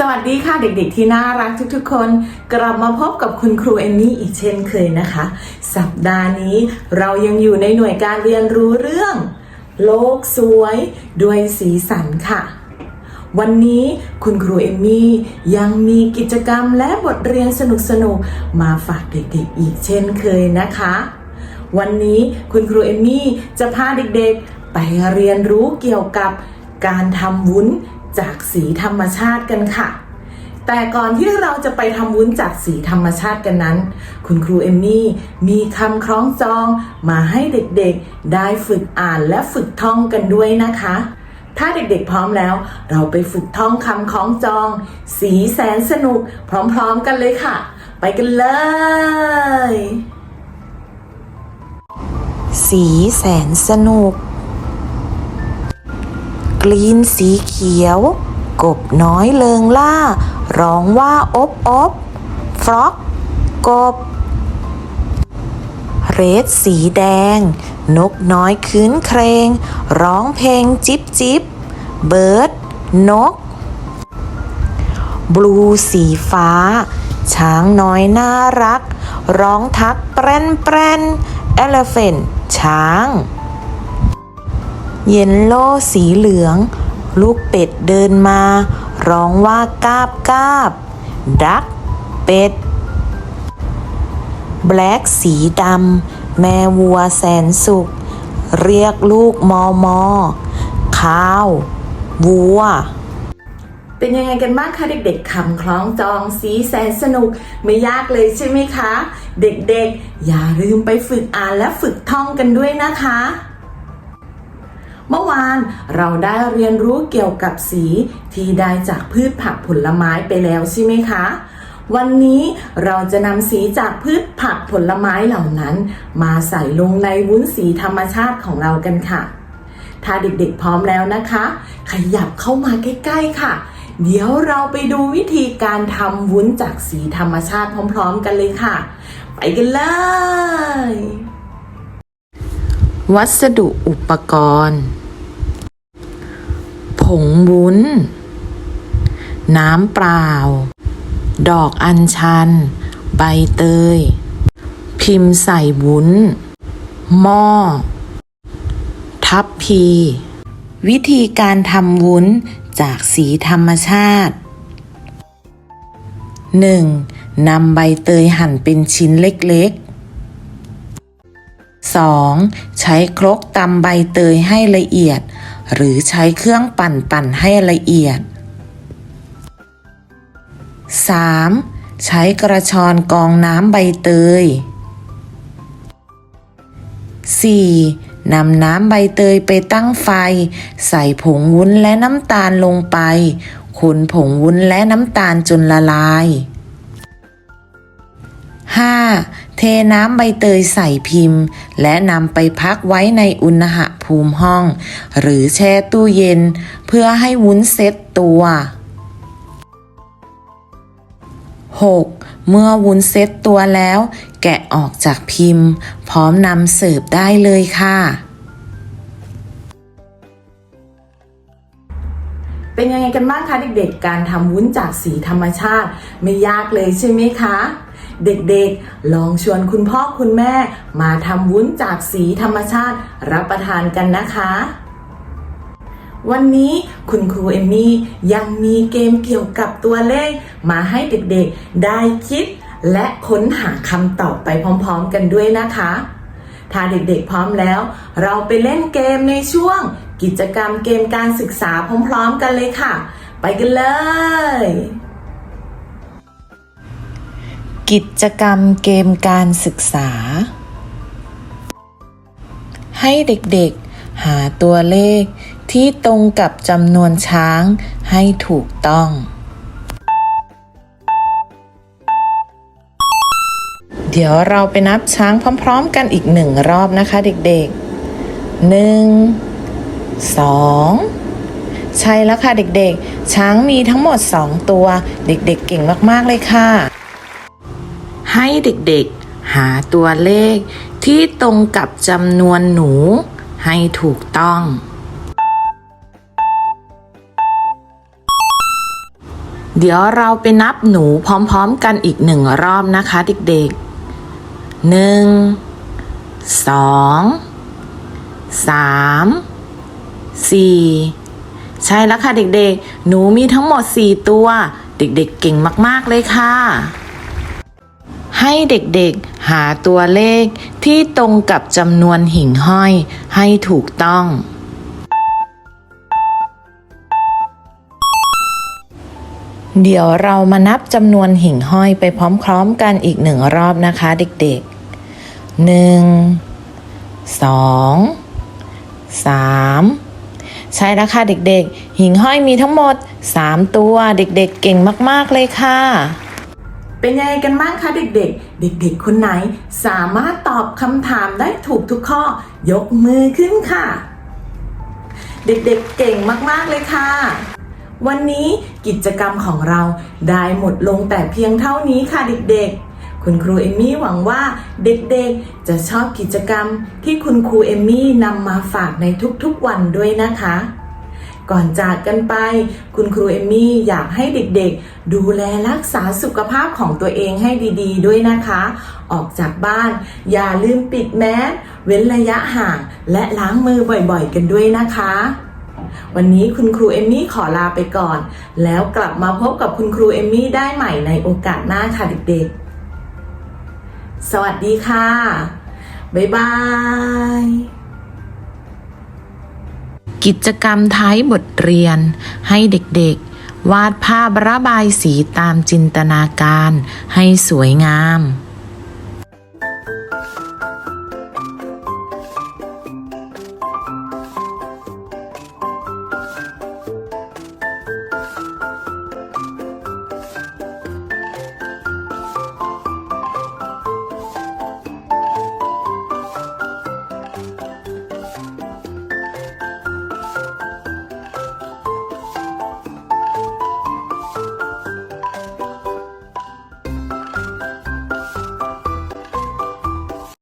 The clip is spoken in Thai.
สวัสดีค่ะเด็กๆที่น่ารักทุกๆ คน กลับมาพบกับคุณครูเอมมี่อีกเช่นเคยนะคะ สัปดาห์นี้เรายังอยู่ในหน่วยการเรียนรู้เรื่อง โลกสวยด้วยสีสันค่ะ วันนี้คุณครูเอมมี่ยังมีกิจกรรมและบทเรียนสนุกๆ มาฝากเด็กๆอีกเช่นเคยนะคะ วันนี้คุณครูเอมมี่จะพาเด็กๆ ไปเรียนรู้เกี่ยวกับการทำวุ้น จากสีธรรมชาติกันค่ะ แต่ก่อนที่เราจะไปทำวุ้นจากสีธรรมชาติกันนั้น คุณครูเอมมี่มีคำคล้องจองมาให้เด็กๆ ได้ฝึกอ่านและฝึกท่องกันด้วยนะคะ ถ้าเด็กๆพร้อมแล้ว เราไปฝึกท่องคำคล้องจอง สีแสนสนุกพร้อมๆกันเลยค่ะ ไปกันเลย สีแสนสนุก กรีนสีเขียว กบน้อยเลิงล่า ร้องว่าอบอบฟรอกกบ เรดสีแดง นกน้อยคืนเครง ร้องเพลงจิบจิบเบิร์ด นก บลูสีฟ้า ช้างน้อยน่ารัก ร้องทักแปรนแปรนเอลเฟนช้าง เยนโล่สีเหลือง ลูกเป็ดเดินมา ร้องว่ากาบกาบดักเป็ดแบล็กสีดำ แม่วัวแสนสุข เรียกลูกมอมอข้าว วัว เป็นยังไงกันบ้างคะเด็กๆคำคล้องจองสีแสนสนุก ไม่ยากเลยใช่ไหมคะ เด็กๆ อย่าลืมไปฝึกอ่านและฝึกท่องกันด้วยนะคะ เมื่อวานเราได้เรียนรู้เกี่ยวกับสีที่ได้จากพืชผักผลไม้ไปแล้วใช่ไหมคะ วันนี้เราจะนำสีจากพืชผักผลไม้เหล่านั้น มาใส่ลงในวุ้นสีธรรมชาติของเรากันค่ะ ถ้าเด็กๆพร้อมแล้วนะคะ ขยับเข้ามาใกล้ๆค่ะ เดี๋ยวเราไปดูวิธีการทำวุ้นจากสีธรรมชาติพร้อม ๆ กันเลยค่ะ ไปกันเลย วัสดุอุปกรณ์ ผงวุ้น น้ำเปล่า ดอกอัญชัน ใบเตย พิมพ์ใส่วุ้น หม้อ ทับพี วิธีการทำวุ้นจากสีธรรมชาติ 1. นำใบเตยหั่นเป็นชิ้นเล็ก ๆ 2. ใช้ครกตำใบเตยให้ละเอียด หรือใช้เครื่องปั่นปั่นให้ละเอียด 3. ใช้กระชอนกองน้ำใบเตย 4. นำน้ำใบเตยไปตั้งไฟ ใส่ผงวุ้นและน้ำตาลลงไป คนผงวุ้นและน้ำตาลจนละลาย 5. เทน้ำใบเตยใส่พิมพ์ และนำไปพักไว้ในอุณหภูมิห้อง หรือแช่ตู้เย็น เพื่อให้วุ้นเซ็ตตัว 6. เมื่อวุ้นเซ็ตตัวแล้ว แกะออกจากพิมพ์ พร้อมนำเสิร์ฟได้เลยค่ะ เป็นยังไงกันบ้างคะเด็กๆ การทำวุ้นจากสีธรรมชาติ ไม่ยากเลยใช่ไหมคะ เด็กๆ ลองชวนคุณพ่อคุณแม่ มาทำวุ้นจากสีธรรมชาติรับประทานกันนะคะ วันนี้คุณครูเอมี่ยังมีเกมเกี่ยวกับตัวเลข มาให้เด็กๆ ได้คิด และค้นหาคำตอบไปพร้อมๆกันด้วยนะคะ ถ้าเด็กๆพร้อมแล้ว เราไปเล่นเกมในช่วง กิจกรรมเกมการศึกษาพร้อมๆกันเลยค่ะ ไปกันเลย กิจกรรมเกมการศึกษา ให้เด็กๆ หาตัวเลขที่ตรงกับจำนวนช้างให้ถูกต้อง เดี๋ยวเราไปนับช้างพร้อมๆ กันอีกหนึ่งรอบนะคะเด็กๆหนึ่งสองใช่แล้วค่ะเด็กๆ ช้างมีทั้งหมดสองตัว เด็กๆเก่งมากๆเลยค่ะ ให้เด็กๆ หาตัวเลขที่ตรงกับจำนวนหนูให้ถูกต้อง เดี๋ยวเราไปนับหนูพร้อมๆกันอีกหนึ่งรอบนะคะเด็กๆหนึ่งสองสามสี่ใช่แล้วค่ะเด็กๆ หนูมีทั้งหมด 4 ตัว เด็กๆเก่งมากๆเลยค่ะ ให้เด็กๆหาตัวเลขที่ตรงกับจำนวนหิ่งห้อยให้ถูกต้อง เดี๋ยวเรามานับจำนวนหิ่งห้อยไปพร้อมๆกันอีกหนึ่งรอบนะคะเด็กๆหนึ่งสองสามใช่แล้วค่ะเด็กๆ หิ่งห้อยมีทั้งหมด 3 ตัวเด็กๆเก่งมากๆเลยค่ะ เป็นยังไงกันบ้างคะเด็กๆ เด็กๆ คนไหนสามารถตอบคำถามได้ถูกทุกข้อยกมือขึ้นค่ะ เด็กๆเก่งมากๆเลยค่ะ วันนี้กิจกรรมของเราได้หมดลงแต่เพียงเท่านี้ค่ะเด็กๆ คุณครูเอมมี่หวังว่าเด็กๆ จะชอบกิจกรรมที่คุณครูเอมมี่นำมาฝากในทุกๆวันด้วยนะคะ ก่อนจากกันไป คุณครูเอมมี่อยากให้เด็กๆ ดูแลรักษาสุขภาพของตัวเองให้ดีๆ ด้วยนะคะ ออกจากบ้าน อย่าลืมปิดแมสเว้นระยะห่าง และล้างมือบ่อยๆ กันด้วยนะคะ วันนี้คุณครูเอมมี่ขอลาไปก่อน แล้วกลับมาพบกับคุณครูเอมมี่ได้ใหม่ในโอกาสหน้าค่ะเด็กๆ สวัสดีค่ะ บ๊ายบาย กิจกรรมท้ายบทเรียน ให้เด็กๆ วาดภาพระบายสีตามจินตนาการให้สวยงาม